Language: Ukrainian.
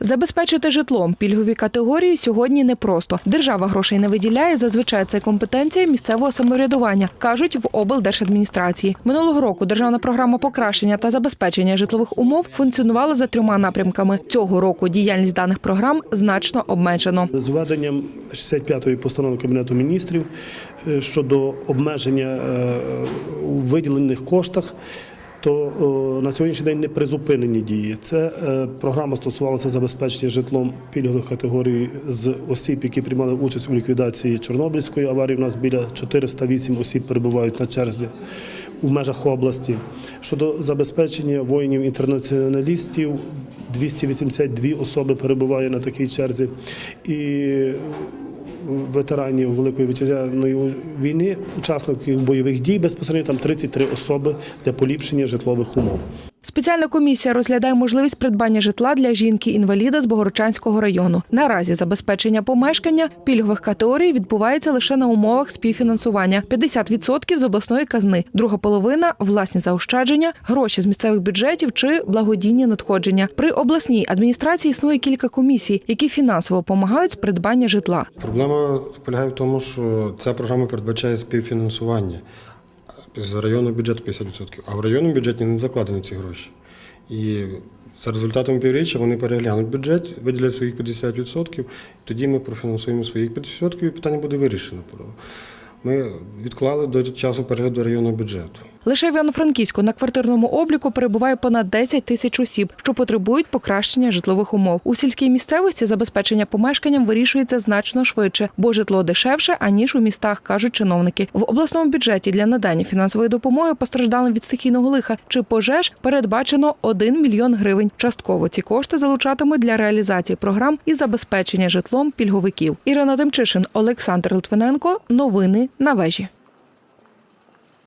Забезпечити житлом пільгові категорії сьогодні непросто. Держава грошей не виділяє. Зазвичай це компетенція місцевого самоврядування, кажуть в облдержадміністрації. Минулого року державна програма покращення та забезпечення житлових умов функціонувала за трьома напрямками. Цього року діяльність даних програм значно обмежено. З введенням 65-ї постанови Кабінету міністрів е, щодо обмеження е, у виділених коштах, то е, на сьогоднішній день не призупинені дії. Це е, програма стосувалася забезпечення житлом пільгових категорій з осіб, які приймали участь у ліквідації Чорнобильської аварії. У нас біля 408 осіб перебувають на черзі у межах області. Щодо забезпечення воїнів-інтернаціоналістів, 282 особи перебуває на такій черзі. І ветеранів Великої вітчизняної війни, учасників бойових дій безпосередньо там 33 особи для поліпшення житлових умов. Спеціальна комісія розглядає можливість придбання житла для жінки-інваліда з Богородчанського району. Наразі забезпечення помешкання пільгових категорій відбувається лише на умовах співфінансування: 50% з обласної казни, друга половина власні заощадження, гроші з місцевих бюджетів чи благодійні надходження. При обласній адміністрації існує кілька комісій, які фінансово допомагають з придбання житла. Проблема полягає в тому, що ця програма передбачає співфінансування з районного бюджету 50%, а в районному бюджеті не закладені ці гроші. І за результатами півріччя вони переглянуть бюджет, виділять своїх 50%, тоді ми профінансуємо своїх 50% і питання буде вирішено. Ми відклали до часу перегляду районного бюджету. Лише в Івано-Франківську на квартирному обліку перебуває понад 10 тисяч осіб, що потребують покращення житлових умов. У сільській місцевості забезпечення помешканням вирішується значно швидше, бо житло дешевше аніж у містах, кажуть чиновники. В обласному бюджеті для надання фінансової допомоги постраждалим від стихійного лиха чи пожеж передбачено 1 мільйон гривень. Частково ці кошти залучатимуть для реалізації програм із забезпечення житлом пільговиків. Ірина Демчишин, Олександр Литвиненко. Новини на вежі.